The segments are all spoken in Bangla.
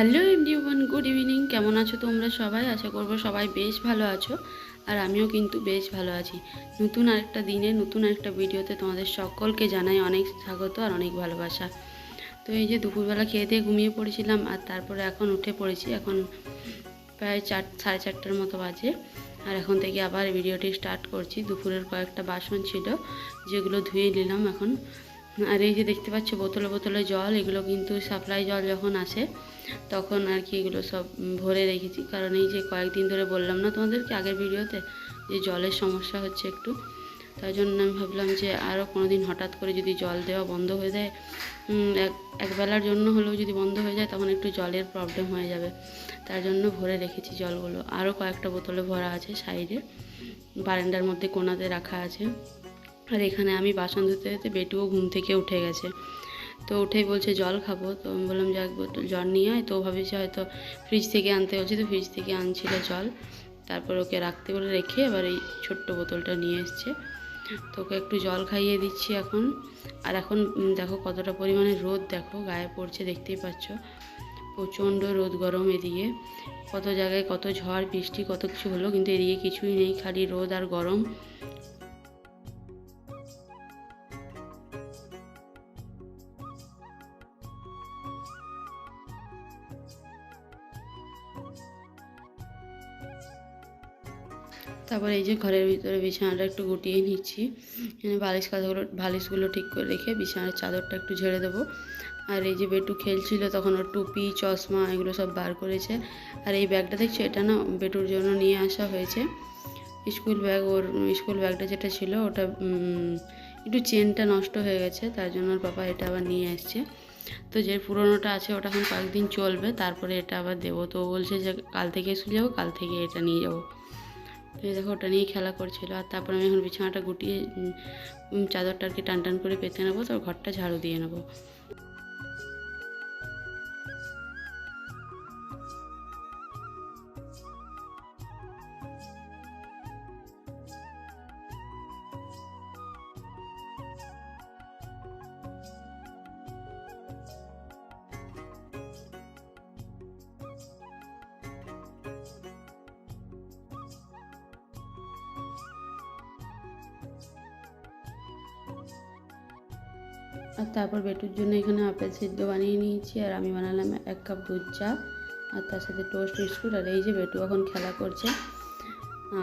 হ্যালো এভরিওয়ান গুড ইভিনিং কেমন আছো তোমরা সবাই? আশা করব সবাই বেশ ভালো আছো, আর আমিও কিন্তু বেশ ভালো আছি। নতুন আরেকটা দিনে, নতুন আরেকটা ভিডিওতে তোমাদের সকলকে জানাই অনেক স্বাগত আর অনেক ভালোবাসা। তো এই যে দুপুরবেলা খেয়ে দিয়ে ঘুমিয়ে পড়েছিলাম, আর তারপরে এখন উঠে পড়েছি, এখন প্রায় চার, সাড়ে চারটার মতো বাজে, আর এখন থেকে আবার ভিডিওটি স্টার্ট করছি। দুপুরের কয়েকটা বাসন ছিল, যেগুলো ধুয়ে নিলাম এখন। আর এই যে দেখতে পাচ্ছ, বোতলে বোতলে জল, এগুলো কিন্তু সাপ্লাই জল যখন আসে, তখন আর কি এগুলো সব ভরে রেখেছি। কারণ এই যে কয়েকদিন ধরে বললাম না তোমাদেরকে আগের ভিডিওতে, যে জলের সমস্যা হচ্ছে একটু তাই জন্য আমি ভাবলাম যে আরও কোনো দিন হঠাৎ করে যদি জল দেওয়া বন্ধ হয়ে যায় এক একবেলার জন্য হলেও যদি বন্ধ হয়ে যায়, তখন একটু জলের প্রবলেম হয়ে যাবে। তার জন্য ভরে রেখেছি জলগুলো। আরও কয়েকটা বোতলে ভরা আছে সাইডে, বারান্দার মধ্যে কোনাতে রাখা আছে। আর এখানে আমি বাসন ধুতে ধুতে বেটুও ঘুম থেকে উঠে গেছে। তো উঠেই বলছে, জল খাব। তো আমি বললাম, যাক বোতল জল নিয়ে আয়। তো ভাবেছে হয়তো ফ্রিজ থেকে আনতে হচ্ছে, তো ফ্রিজ থেকে আনছিল জল। তারপর ওকে রাখতে বলে রেখে এবার এই ছোট্ট বোতলটা নিয়ে এসছে। তো ওকে একটু জল খাইয়ে দিচ্ছি এখন। আর এখন দেখো কতটা পরিমাণে রোদ, দেখো গায়ে পড়ছে, দেখতেই পাচ্ছ। প্রচণ্ড রোদ গরম এদিকে। কত জায়গায় কত ঝড়, বৃষ্টি, কত কিছু হলো, কিন্তু এদিকে কিছুই নেই, খালি রোদ আর গরম। তারপর এই যে ঘরের ভিতরে বিছানাটা একটু গুটিয়ে নিচ্ছি। এখানে বালিশ কাঁথাগুলো বালিশগুলো ঠিক করে রেখে বিছানার চাদরটা একটু ঝেড়ে দেবো। আর এই যে বেটু খেলছিল, তখন ওর টুপি, চশমা এগুলো সব বার করেছে। আর এই ব্যাগটা দেখছ? এটা না বেটুর জন্য নিয়ে আসা হয়েছে। স্কুল ব্যাগ, ওর স্কুল ব্যাগটা যেটা ছিল, ওটা একটু চেনটা নষ্ট হয়ে গেছে, তার জন্য ওর বাবা এটা আবার নিয়ে আসছে। তো যে পুরোনোটা আছে, ওটা এখন কয়েকদিন চলবে, তারপরে এটা আবার দেবো। তো বলছে যে কাল থেকে স্কুল যাব, কাল থেকে এটা নিয়ে যাব। তো দেখো, ওটা নিয়ে খেলা করছিল। আর তারপর আমি এখন বিছানাটা গুটিয়ে চাদরটা আর কি টান টান করে পেতে নেব, তো ঘরটা ঝাড়ু দিয়ে নেব। আর তারপর বেটুর জন্য এখানে আপেল সিদ্ধ বানিয়ে নিয়েছি। আর আমি বানালাম এক কাপ দুধ চা আর তার সাথে টোস্ট বিস্কুট আর এই যে বেটু এখন খেলা করছে।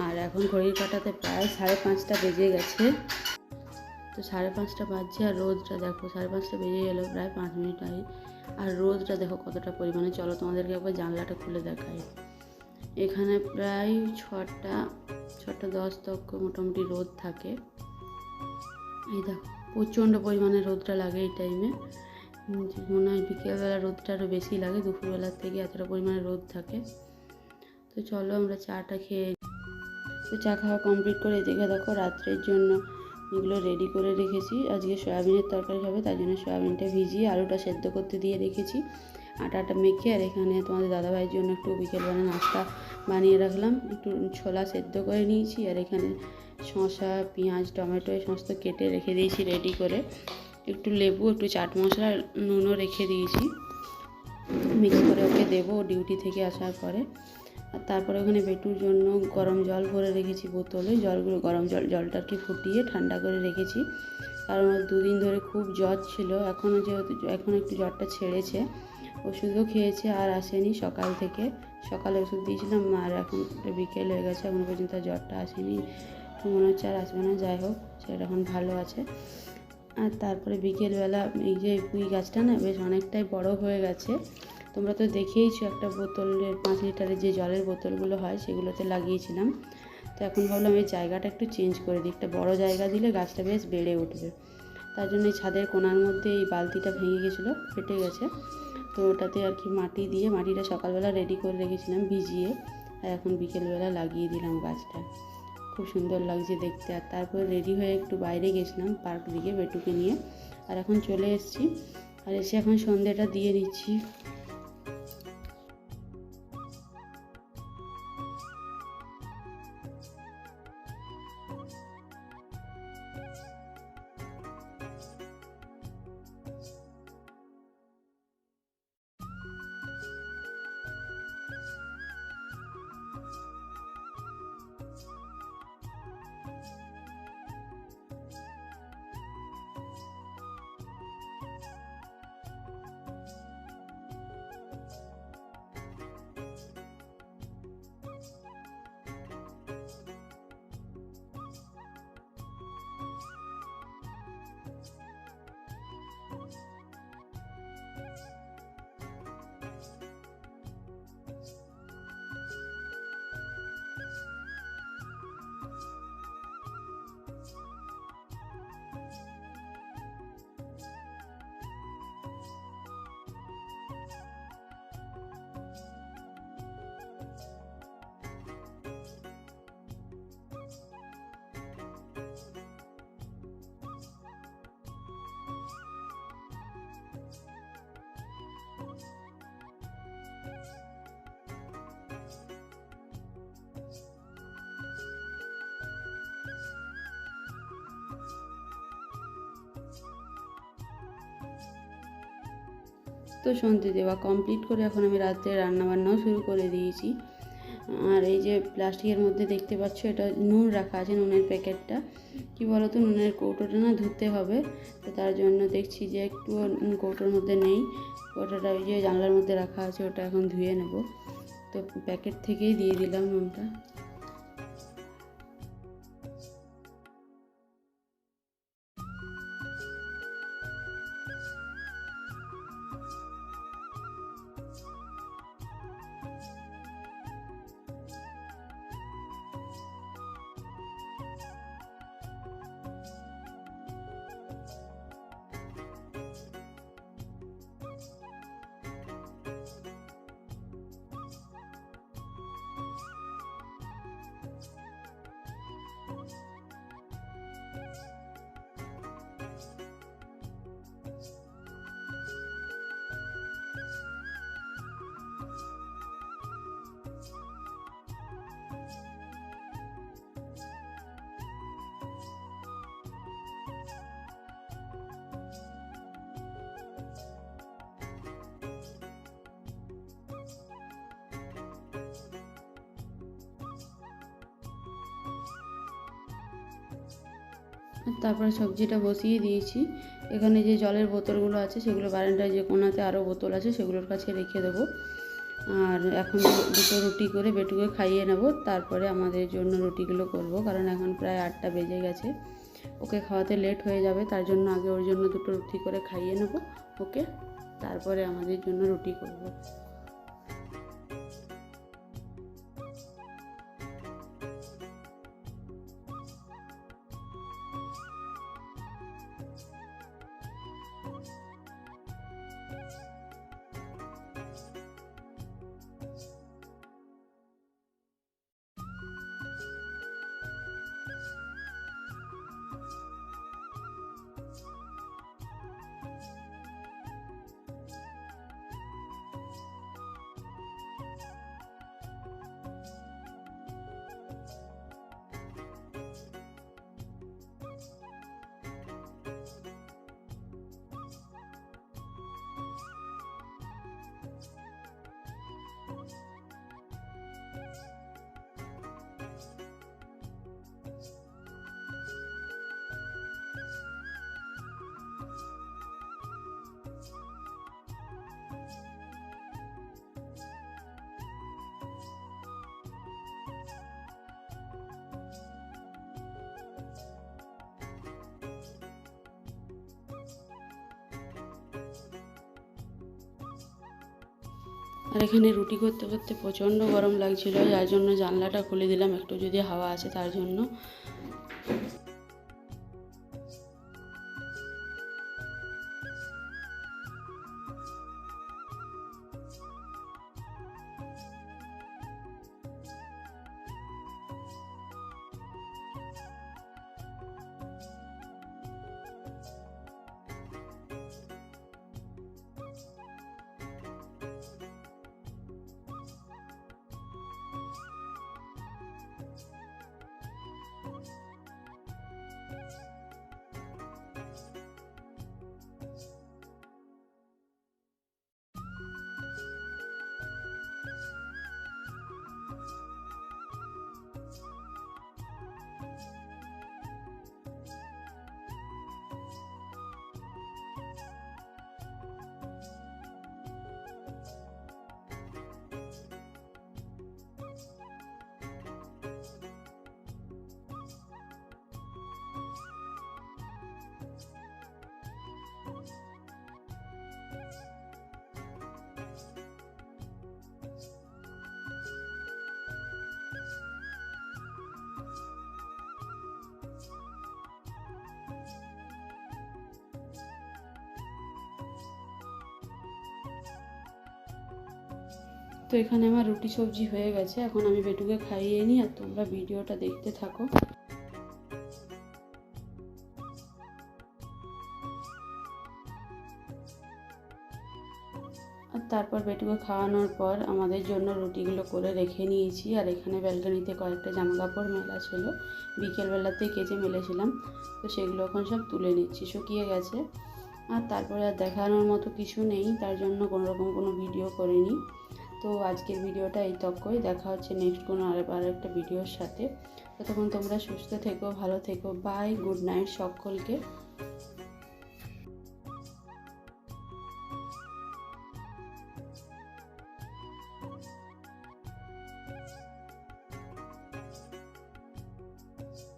আর এখন ঘড়ির কাটাতে প্রায় সাড়ে পাঁচটা বেজে গেছে। তো সাড়ে পাঁচটা বাজছে আর রোদটা দেখো, সাড়ে পাঁচটা বেজে গেলো, প্রায় পাঁচ মিনিট আগে। আর রোদটা দেখো কতটা পরিমাণে, চলো তোমাদেরকে একবার জানলাটা খুলে দেখাই। এখানে প্রায় ছটা ছটা দশ তক মোটামুটি রোদ থাকে। এই দেখো। প্রচণ্ড পরিমাণে রোদটা লাগে এই টাইমে মনে হয় বিকেলবেলা রোদটা আরও বেশি লাগে দুপুরবেলার থেকে এতটা পরিমাণে রোদ থাকে। তো চলো আমরা চাটা খেয়ে তো চা খাওয়া কমপ্লিট করে এদিকে দেখো রাত্রের জন্য এগুলো রেডি করে রেখেছি। আজকে সয়াবিনের তরকারি হবে, তার জন্য সয়াবিনটা ভিজিয়ে আলুটা সেদ্ধ করতে দিয়ে রেখেছি। আটাটা মেখে আর এখানে তোমাদের দাদাভাইয়ের জন্য একটু বিকেলবেলা নাস্তা বানিয়ে রাখলাম। একটু ছোলা সেদ্ধ করে নিয়েছি আর এখানে শসা, পেঁয়াজ, টমেটো, এই সমস্ত কেটে রেখে দিয়েছি রেডি করে। একটু লেবু, একটু চাট মশলা, নুনও রেখে দিয়েছি। মিক্স করে ওকে দেবো ডিউটি থেকে আসার পরে। আর তারপরে ওখানে বেটুর জন্য গরম জল ভরে রেখেছি বোতলে। জলগুলো, গরম জল জলটা আর কি ফুটিয়ে ঠান্ডা করে রেখেছি। কারণ দুদিন ধরে খুব জ্বর ছিল। এখনও যেহেতু, এখন একটু জ্বরটা ছেড়েছে। ওষুধও খেয়েছে আর আসেনি সকাল থেকে। সকালে ওষুধ দিয়েছিলাম, আর এখন বিকেল হয়ে গেছে। এখনও পর্যন্ত জ্বরটা আসেনি। মনে হচ্ছে আর আসবে না, যাই হোক সেটা এখন ভালো আছে। আর তারপরে বিকেলবেলা এই যে পুঁই গাছটা না, বেশ অনেকটাই বড় হয়ে গেছে। তোমরা তো দেখেইছো একটা বোতলের পাঁচ লিটারের যে জলের বোতলগুলো হয়, সেগুলোতে লাগিয়েছিলাম। তো এখন ভাবলাম এই জায়গাটা একটু চেঞ্জ করে দিই, একটা বড় জায়গা দিলে গাছটা বেশ বেড়ে উঠবে। তার জন্য এই ছাদের কোণার মধ্যে এই বালতিটা ভেঙে গেছিল, ফেটে গেছে। তো ওটাতে আর কি মাটি দিয়ে, মাটিটা সকালবেলা রেডি করে রেখেছিলাম ভিজিয়ে। আর এখন বিকেলবেলা লাগিয়ে দিলাম গাছটা। খুব সুন্দর লাগছে দেখতে। আর তারপর রেডি হয়ে একটু বাইরে গেছিলাম পার্ক দিকে বেটুকে নিয়ে। আর এখন চলে এসেছি। আর এসে এখন সন্ধ্যেটা দিয়ে দিচ্ছি সন্ধে দেওয়া কমপ্লিট করে এখন আমি রাত্রে রান্নাবান্নাও শুরু করে দিয়েছি। আর এই যে প্লাস্টিকের মধ্যে দেখতে পাচ্ছ, এটা নুন রাখা আছে নুনের প্যাকেটটা। কি বলো তো নুনের কৌটোটা না ধুতে হবে, তো তার জন্য দেখছি যে একটু কৌটোর মধ্যে নেই। কৌটোটা ওই যে জানলার মধ্যে রাখা আছে, ওটা এখন ধুয়ে নেব। তো প্যাকেট থেকেই দিয়ে দিলাম নুনটা। তারপরে সবজিটা বসিয়ে দিয়েছি। এখানে যে জলের বোতলগুলো আছে, সেগুলো বারান্দায় যে কোনাতে আরও বোতল আছে, সেগুলোর কাছে রেখে দেবো। আর এখন দুটো রুটি করে বেটুকে খাইয়ে নেব। তারপরে আমাদের জন্য রুটিগুলো করব, কারণ এখন প্রায় আটটা বেজে গেছে। ওকে খাওয়াতে লেট হয়ে যাবে, তার জন্য আগে ওর জন্য দুটো রুটি করে খাইয়ে নেব ওকে। তারপরে আমাদের জন্য রুটি করব। আর এখানে রুটি করতে করতে প্রচণ্ড গরম লাগছিল, যার জন্য জানলাটা খুলে দিলাম, একটু যদি হাওয়া আছে তার জন্য। তো এখানে আমার রুটি সবজি হয়ে গেছে। এখন আমি বেটুকে খাইয়ে নিই আর তোমরা ভিডিওটা দেখতে থাকো। আর তারপর বেটুকে খাওয়ানোর পর আমাদের জন্য রুটিগুলো করে রেখে নিয়েছি। আর এখানে ব্যালকানিতে কয়েকটা জামা কাপড় মেলা ছিল। বিকেলবেলাতেই কেচে মেলেছিলাম। তো সেগুলো এখন সব তুলে নিচ্ছি, শুকিয়ে গেছে। আর তারপরে আর দেখানোর মতো কিছু নেই। তার জন্য কোনোরকম কোনো ভিডিও করিনি। তো আজকের ভিডিওটা এই তকই। দেখা হচ্ছে নেক্সট কোনো আর একটা ভিডিওর সাথে। ততক্ষণ তোমরা সুস্থ থেকো, ভালো থেকো। বাই গুড নাইট সকলকে।